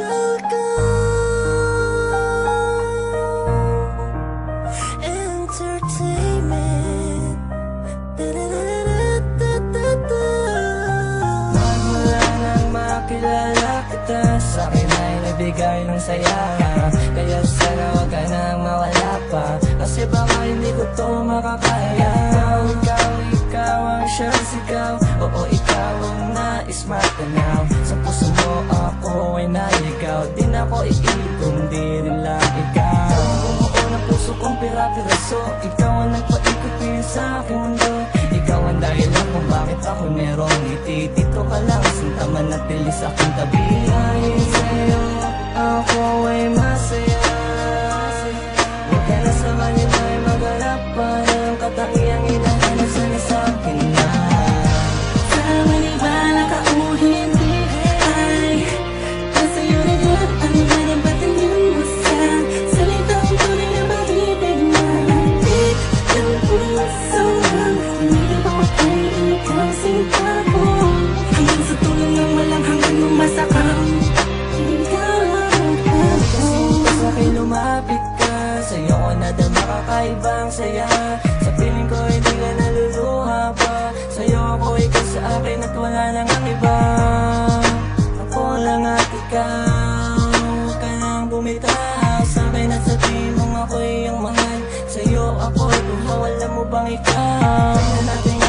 shall go. Entertainment. Da makilala kita, sa akin ay nabigay ng saya. Kaya sana huwag ka nang mawala pa, kasi baka hindi ko to makakaya. Ikaw, ikaw, ikaw ang siyang sigaw, oo ikaw ang nais matanaw ako iibig ko Hindi rin lang ikaw. Bumuo ng puso kong pira-piraso Ikaw ang nagpaikot-pira sa mundo. Ikaw ang dahilan kung bakit ako merong ngiti. Dito ka lang, sinta man at pilis aking tabi. Ay, sa'yo Piling ka ako Hanggang sa tulong ng walang hanggang umasakang Piling ka ako Sa'kin lumapit ka Sa'yo ko nadama kakaibang saya Sa piling ko hindi ka naluluha pa Sa'yo ako ikaw sa akin wala nang iba Ako lang at ikaw bumitaw Sa'kin at sa timong ako'y ang mahal Sa'yo ako'y buhaw Alam mo bang ikaw? natin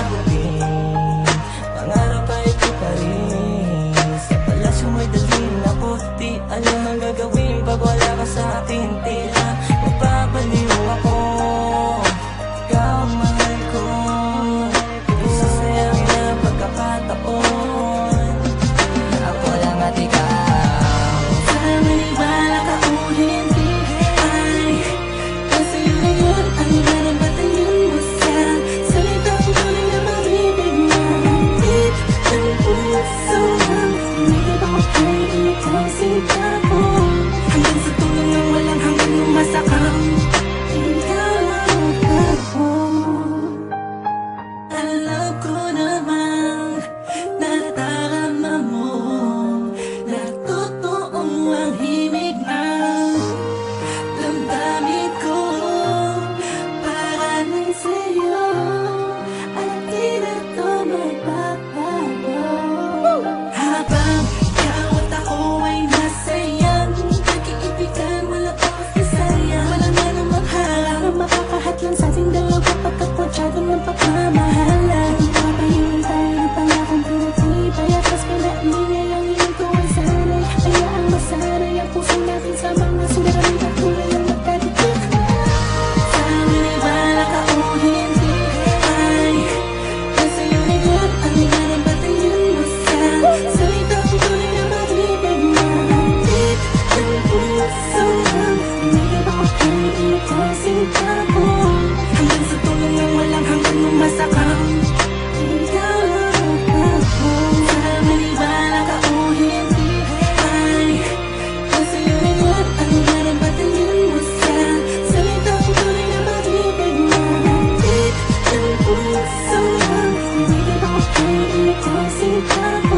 see you. Ooh.